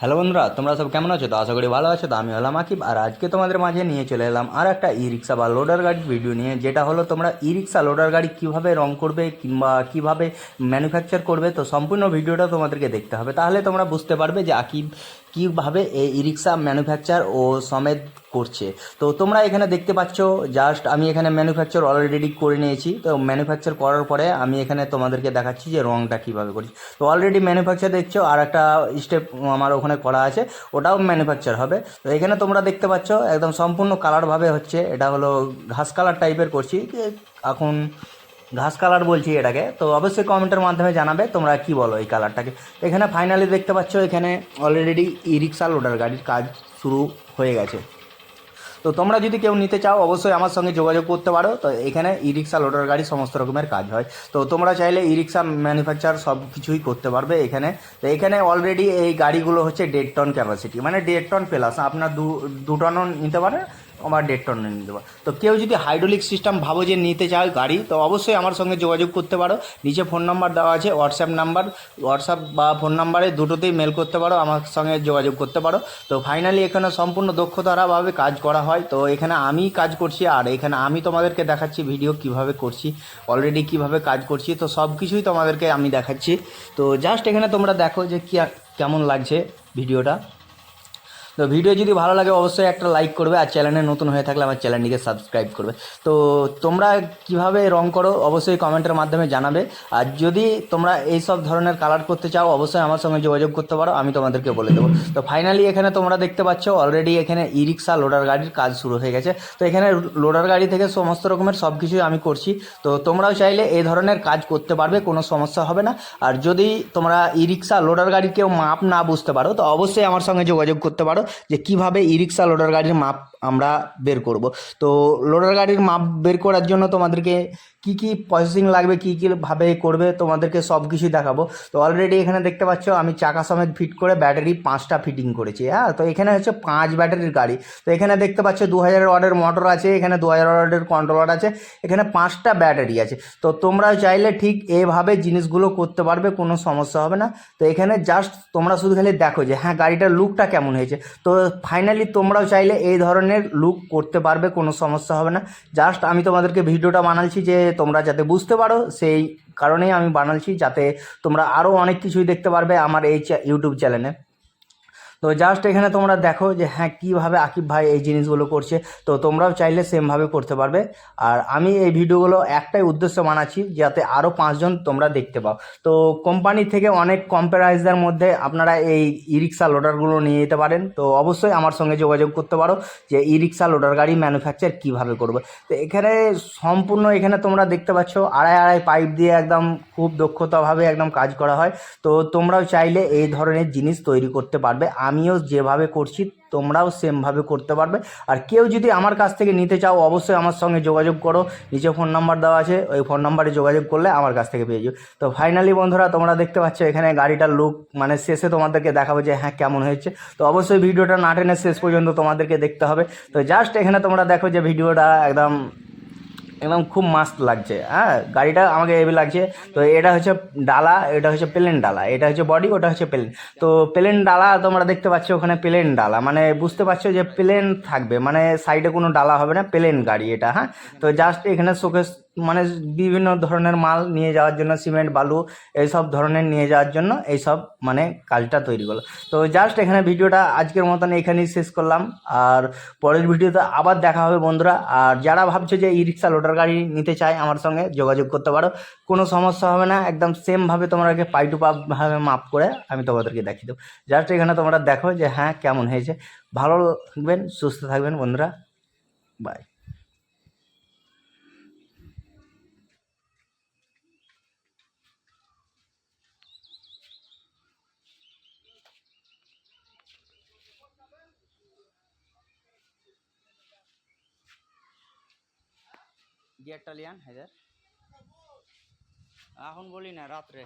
Hello বন্ধুরা, তোমরা সব কেমন আছো? তো আশা করি ভালো আছো, তো আমি হলাম আকিব, আর আজকে তোমাদের মাঝে নিয়ে চলে এলাম আর একটা ই রিক্সা বা লোডার গাড়ির ভিডিও নিয়ে, যেটা হলো তোমরা ই রিক্সা লোডার গাড়ি কীভাবে রং করবে কিংবা কীভাবে ম্যানুফ্যাকচার করবে, তো সম্পূর্ণ ভিডিওটা তোমাদেরকে দেখতে হবে। তাহলে তোমরা বুঝতে পারবে যে আকিব কীভাবে এই ই রিক্সা ম্যানুফ্যাকচার ও সমেত করছে। তো তোমরা এখানে দেখতে পাচ্ছ জাস্ট আমি এখানে ম্যানুফ্যাকচার অলরেডি করে নিয়েছি। তো ম্যানুফ্যাকচার করার পরে আমি এখানে তোমাদেরকে দেখাচ্ছি যে রংটা কীভাবে করছি তো অলরেডি ম্যানুফ্যাকচার দেখছ, আর একটা স্টেপ আমার ওখানে করা আছে, ওটাও ম্যানুফ্যাকচার হবে। তো এখানে তোমরা দেখতে পাচ্ছ, একদম সম্পূর্ণ কালারভাবে হচ্ছে, এটা হলো ঘাস কালার টাইপের করছি। এখন ঘাস কালার বলছি এটাকে, তো অবশ্যই কমেন্টের মাধ্যমে জানাবে, তোমরা কি বলো এই কালারটাকে এখানে ফাইনালি দেখতে পাচ্ছ, এখানে অলরেডি ই রিক্সা লোডার গাড়ির কাজ শুরু হয়ে গেছে। তো তোমরা যদি কেউ নিতে চাও, অবশ্যই আমার সঙ্গে যোগাযোগ করতে পারো। তো এখানে ই রিক্সা লোডার গাড়ি সমস্ত রকমের কাজ হয়। তো তোমরা চাইলে ই রিক্সা ম্যানুফ্যাকচার সব কিছুই করতে পারবে এখানে। তো এখানে অলরেডি এই গাড়িগুলো হচ্ছে দেড় টন ক্যাপাসিটি মানে দেড় টন প্লাস আপনার দু দু টনও নিতে পারে আমার দেড় টন নিতে পারো তো কেউ যদি হাইড্রোলিক সিস্টেম ভাবো যে নিতে চায় গাড়ি, তো অবশ্যই আমার সঙ্গে যোগাযোগ করতে পারো। নিচে ফোন নাম্বার দেওয়া আছে হোয়াটসঅ্যাপ নাম্বার হোয়াটসঅ্যাপ বা ফোন নাম্বারে দুটোতেই মেল করতে পারো, আমার সঙ্গে যোগাযোগ করতে পারো। তো ফাইনালি এখানে সম্পূর্ণ দক্ষতারাভাবে কাজ করা হয়। তো এখানে আমি কাজ করছি, আর এখানে আমি তোমাদেরকে দেখাচ্ছি ভিডিও কীভাবে করছি অলরেডি কীভাবে কাজ করছি, তো সব কিছুই তোমাদেরকে আমি দেখাচ্ছি। তো জাস্ট এখানে তোমরা দেখো যে কি কেমন লাগছে ভিডিওটা তো ভিডিও যদি ভালো লাগে, অবশ্যই একটা লাইক করবে আর চ্যানেলে নতুন হয়ে থাকলে আমার চ্যানেলটিকে সাবস্ক্রাইব করবে। তো তোমরা কীভাবে রং করো, অবশ্যই কমেন্টের মাধ্যমে জানাবে। আর যদি তোমরা এই সব ধরনের কালার করতে চাও, অবশ্যই আমার সঙ্গে যোগাযোগ করতে পারো, আমি তোমাদেরকে বলে দেবো। তো ফাইনালি এখানে তোমরা দেখতে পাচ্ছ অলরেডি এখানে ই রিক্সা লোডার গাড়ির কাজ শুরু হয়ে গেছে। তো এখানে লোডার গাড়ি থেকে সমস্ত রকমের সব কিছুই আমি করছি। তো তোমরাও চাইলে এই ধরনের কাজ করতে পারবে, কোনো সমস্যা হবে না। আর যদি তোমরা ই রিক্সা লোডার গাড়ির কেউ মাপ না বুঝতে পারো, তো অবশ্যই আমার সঙ্গে যোগাযোগ করতে পারো। যে কীভাবে ই রিক্সা লোডার গাড়ির মাপ আমরা বের করব। তো লোডার গাড়ির মাপ বের করার জন্য তোমাদেরকে কি কি প্রসেসিং লাগবে, কী কীভাবে করবে তোমাদেরকে সব কিছুই দেখাবো। তো অলরেডি এখানে দেখতে পাচ্ছ আমি চাকা সমেত ফিট করে ব্যাটারি পাঁচটা ফিটিং করেছি হ্যাঁ? তো এখানে হচ্ছে পাঁচ ব্যাটারির গাড়ি। তো এখানে দেখতে পাচ্ছ দু হাজার ওয়ার্ডের মোটর আছে, এখানে দু হাজার ওয়ার্ডের কন্ট্রোলার আছে, এখানে পাঁচটা ব্যাটারি আছে। তো তোমরা চাইলে ঠিক এভাবে জিনিসগুলো করতে পারবে, কোনো সমস্যা হবে না। তো এখানে জাস্ট তোমরা শুধু খালি দেখো যে হ্যাঁ গাড়িটার লুকটা কেমন হয়েছে। তো ফাইনালি তোমরাও চাইলে এই ধরনের লুক করতে পারবে, কোনো সমস্যা হবে না। জাস্ট আমি তোমাদেরকে ভিডিওটা বানালছি যে তোমরা যাতে বুঝতে পারো, সেই কারণেই আমি বানালছি, যাতে তোমরা আরও অনেক কিছুই দেখতে পারবে আমার এই ইউটিউব চ্যানেলে তো জাস্ট এখানে তোমরা দেখো যে হ্যাঁ কীভাবে আকিব ভাই এই জিনিসগুলো করছে। তো তোমরাও চাইলে সেমভাবে করতে পারবে। আর আমি এই ভিডিওগুলো একটাই উদ্দেশ্য বানাচ্ছি যাতে আরও পাঁচজন তোমরা দেখতে পাও। তো কোম্পানি থেকে অনেক কম মধ্যে আপনারা এই ই রিক্সা লোডারগুলো নিয়ে যেতে পারেন। তো অবশ্যই আমার সঙ্গে যোগাযোগ করতে পারো যে ই রিক্সা লোডার গাড়ি ম্যানুফ্যাকচার কীভাবে করবে। তো এখানে সম্পূর্ণ এখানে তোমরা দেখতে পাচ্ছ, আড়াই আড়াই পাইপ দিয়ে একদম খুব দক্ষতাভাবে একদম কাজ করা হয়। তো তোমরাও চাইলে এই ধরনের জিনিস তৈরি করতে পারবে। আমিও যেভাবে করছি, তোমরাও সেমভাবে করতে পারবে। আর কেউ যদি আমার কাছ থেকে নিতে চাও, অবশ্যই আমার সঙ্গে যোগাযোগ করো। নিচে ফোন নাম্বার দেওয়া আছে, ওই ফোন নাম্বারে যোগাযোগ করলে আমার কাছ থেকে পেয়ে যাবে। তো ফাইনালি বন্ধুরা, তোমরা দেখতে পাচ্ছ এখানে গাড়িটার লুক মানে শেষে তোমাদেরকে দেখাবো যে হ্যাঁ কেমন হয়েছে। তো অবশ্যই ভিডিওটা না টেনে শেষ পর্যন্ত তোমাদেরকে দেখতে হবে। তো জাস্ট এখানে তোমরা দেখো যে ভিডিওটা একদম একদম খুব মাস্ত লাগছে হ্যাঁ? গাড়িটা আমাকে এভাবে লাগছে। তো এটা হচ্ছে ডালা, এটা হচ্ছে প্লেন ডালা, এটা হচ্ছে বডি ওটা হচ্ছে প্লেন। তো প্লেন ডালা তোমরা দেখতে পাচ্ছ ওখানে প্লেন ডালা মানে বুঝতে পারছ যে প্লেন থাকবে মানে সাইডে কোনো ডালা হবে না, প্লেন গাড়ি এটা হ্যাঁ? তো জাস্ট এখানে শোকেস মানে বিভিন্ন ধরনের মাল নিয়ে যাওয়ার জন্য, সিমেন্ট, বালু এইসব ধরনের নিয়ে যাওয়ার জন্য এইসব মানে কাজটা তৈরি করল। তো জাস্ট এখানে ভিডিওটা আজকের মতন এখানেই শেষ করলাম। আর পরের ভিডিওতে আবার দেখা হবে বন্ধুরা। আর যারা ভাবছ যে ই রিক্সা লোডার গাড়ি নিতে চায় আমার সঙ্গে যোগাযোগ করতে পারো, কোনো সমস্যা হবে না। একদম সেমভাবে তোমাদেরকে পাই টু ভাবে মাপ করে আমি তোমাদেরকে দেখিয়ে দেবো। জাস্ট এখানে তোমরা দেখো যে হ্যাঁ কেমন হয়েছে। ভালো থাকবেন, সুস্থ থাকবেন বন্ধুরা। বাই গিয়ারটা লিয়ান হাজার এখন বলি না রাত্রে।